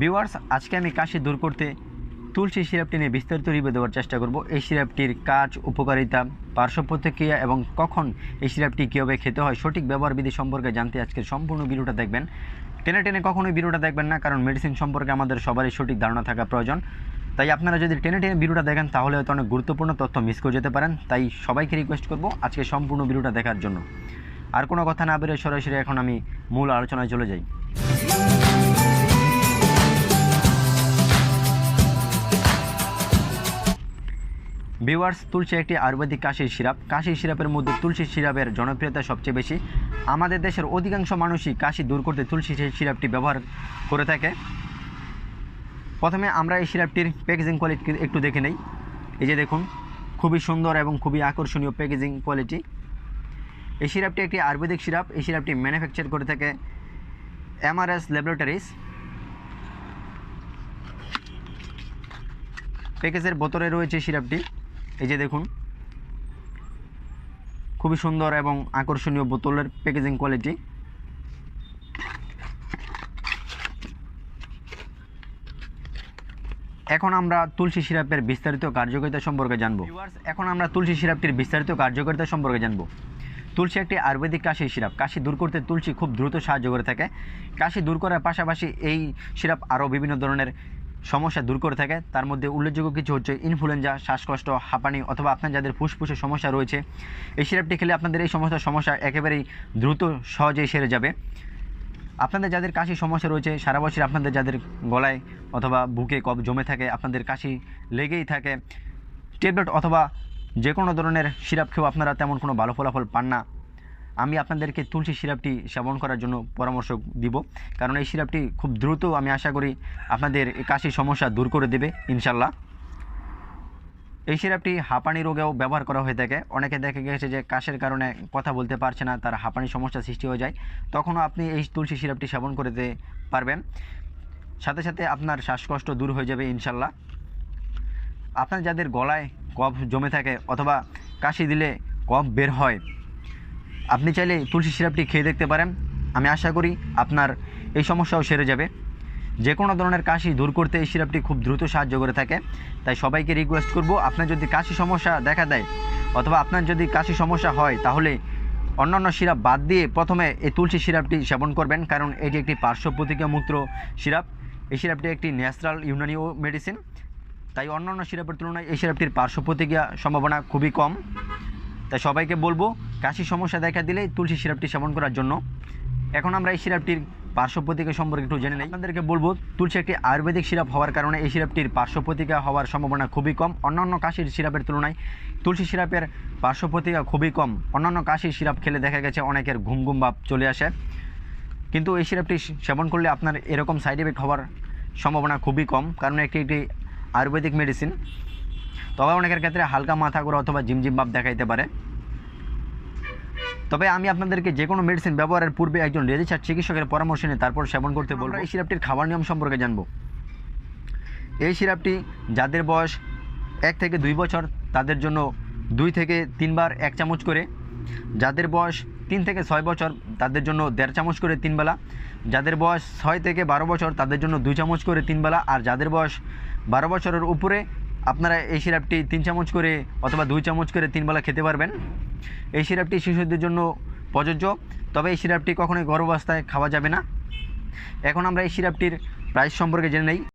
Viewers আজকে আমি কাশি দূর করতে তুলসী সিরাপটি নিয়ে বিস্তারিত রিভিউ দেওয়ার চেষ্টা করব। এই সিরাপটির কাজ, উপকারিতা, পার্শ্ব প্রতিক্রিয়া এবং কখন এই সিরাপটি কীভাবে খেতে হয়, সঠিক ব্যবহার বিধি সম্পর্কে জানতে আজকের সম্পূর্ণ ভিডিওটা দেখবেন। টেনে টেনে কখনোই ভিডিওটা দেখবেন না, কারণ মেডিসিন সম্পর্কে আমাদের সবারই সঠিক ধারণা থাকা প্রয়োজন। তাই আপনারা যদি টেনে টেনে ভিডিওটা দেখেন, তাহলে হয়তো অনেক গুরুত্বপূর্ণ তথ্য মিস করে যেতে পারেন। তাই সবাইকে রিকোয়েস্ট করব আজকে সম্পূর্ণ ভিডিওটা দেখার জন্য। আর কোনো কথা না বেরোয় সরাসরি এখন আমি মূল আলোচনায় চলে যাই। ভিওয়ার্স তুলসী একটি আয়ুর্বেদিক কাশির সিরাপ। কাশির সিরাপের মধ্যে তুলসী সিরাপের জনপ্রিয়তা সবচেয়ে বেশি। আমাদের দেশের অধিকাংশ মানুষই কাশি দূর করতে তুলসী সিরাপটি ব্যবহার করে থাকে। প্রথমে আমরা এই সিরাপটির প্যাকেজিং কোয়ালিটি একটু দেখে নেই। এই যে দেখুন, খুবই সুন্দর এবং খুবই আকর্ষণীয় প্যাকেজিং কোয়ালিটি। এই সিরাপটি একটি আয়ুর্বেদিক সিরাপ। এই সিরাপটি ম্যানুফ্যাকচার করে থাকে এমআরএস ল্যাবরেটরিজ। প্যাকেজের বোতলে রয়েছে সিরাপটি। এই যে দেখুন, খুবই সুন্দর এবং আকর্ষণীয় বোতলের প্যাকেজিং কোয়ালিটি এখন আমরা তুলসী সিরাপের বিস্তারিত কার্যকারিতা সম্পর্কে জানব। এখন আমরা তুলসী সিরাপটির বিস্তারিত কার্যকারিতা সম্পর্কে জানব। তুলসী একটি আয়ুর্বেদিক কাশি সিরাপ। কাশি দূর করতে তুলসী খুব দ্রুত সাহায্য করে থাকে। কাশি দূর করার পাশাপাশি এই সিরাপ আরও বিভিন্ন ধরনের সমস্যা দূর করে থাকে। তার মধ্যে উল্লেখযোগ্য কিছু হচ্ছে ইনফ্লুয়েঞ্জা শ্বাসকষ্ট, হাঁপানি অথবা আপনার যাদের ফুসফুসের সমস্যা রয়েছে, এই সিরাপটি খেলে আপনাদের এই সমস্ত সমস্যা একেবারেই দ্রুত সহজেই সেরে যাবে। আপনাদের যাদের কাশি সমস্যা রয়েছে, সারা বছর আপনাদের যাদের গলায় অথবা বুকে কফ জমে থাকে, আপনাদের কাশি লেগেই থাকে, ট্যাবলেট অথবা যে কোনো ধরনের সিরাপ খেয়েও আপনারা তেমন কোনো ভালো ফলাফল পান না। আমি আপনাদেরকে তুলসী সিরাপটি সেবন করার জন্য পরামর্শ দিব। কারণ এই সিরাপটি খুব দ্রুত আমি আশা করি আপনাদের কাশির সমস্যা দূর করে দেবে ইনশাল্লাহ এই সিরাপটি হাঁপানি রোগেও ব্যবহার করা হয়ে থাকে। অনেকে দেখে গেছে যে কাশের কারণে কথা বলতে পারছে না, তার হাঁপানি সমস্যা সৃষ্টি হয়ে যায়। তখনও আপনি এই তুলসী সিরাপটি সেবন করতে পারবেন। সাথে সাথে আপনার শ্বাসকষ্ট দূর হয়ে যাবে ইনশাল্লাহ আপনার যাদের গলায় কফ জমে থাকে অথবা কাশি দিলে কফ বের হয় আপনি চাইলে তুলসী সিরাপটি খেয়ে দেখতে পারেন। আমি আশা করি আপনার এই সমস্যাও সেরে যাবে। যে কোনো ধরনের কাশি দূর করতে এই সিরাপটি খুব দ্রুত সাহায্য করে থাকে। তাই সবাইকে রিকোয়েস্ট করব, আপনার যদি কাশি সমস্যা দেখা দেয় অথবা আপনার যদি কাশি সমস্যা হয়, তাহলে অন্যান্য সিরাপ বাদ দিয়ে প্রথমে এই তুলসী সিরাপটি সেবন করবেন, কারণ এটি একটি পার্শ্ব প্রতিক্রিয়ামুক্ত সিরাপ। এই সিরাপটি একটি ন্যাচারাল ইউনানিও মেডিসিন তাই অন্যান্য সিরাপের তুলনায় এই সিরাপটির পার্শ্ব প্রতিক্রিয়া সম্ভাবনা খুবই কম। তাই সবাইকে বলব কাশি সমস্যা দেখা দিলে তুলসী সিরাপটি সেবন করার জন্য। এখন আমরা এই সিরাপটির পার্শ্ব সম্পর্কে একটু জেনে নেই। আপনাদেরকে বলব, তুলসী একটি আয়ুর্বেদিক সিরাপ হওয়ার কারণে এই সিরাপটির পার্শ্ব হওয়ার সম্ভাবনা খুবই কম। অন্যান্য কাশির সিরাপের তুলনায় তুলসী সিরাপের পার্শ্ব খুবই কম। অন্যান্য কাশির সিরাপ খেলে দেখা গেছে অনেকের ঘুম ঘুম ভাব চলে আসে। কিন্তু এই সিরাপটি সেবন করলে আপনার এরকম সাইড এফেক্ট হওয়ার সম্ভাবনা খুবই কম, কারণ একটি একটি আয়ুর্বেদিক মেডিসিন তবে অনেকের ক্ষেত্রে হালকা মাথা করে অথবা জিমজিম ভাব দেখাইতে পারে। তবে আমি আপনাদেরকে যে কোনো মেডিসিন ব্যবহারের পূর্বে একজন রেজিস্টার চিকিৎসকের পরামর্শ নিয়ে তারপর সেবন করতে বলব। এই সিরাপটির খাবার নিয়ম সম্পর্কে জানব। এই সিরাপটি যাদের বয়স এক থেকে দুই বছর তাদের জন্য দুই থেকে তিনবার এক চামচ করে। যাদের বয়স তিন থেকে ছয় বছর তাদের জন্য দেড় চামচ করে তিনবেলা যাদের বয়স ছয় থেকে বারো বছর তাদের জন্য দুই চামচ করে তিনবেলা আর যাদের বয়স বারো বছরের উপরে আপনারা এই সিরাপটি তিন চামচ করে অথবা দুই চামচ করে তিনবেলা খেতে পারবেন। এই সিরাপটি শিশুদের জন্য প্রযোজ্য, তবে এই সিরাপটি কখনোই গর্ভাবস্থায় খাওয়া যাবে না। এখন আমরা এই সিরাপটির প্রাইস সম্পর্কে জেনে নেই।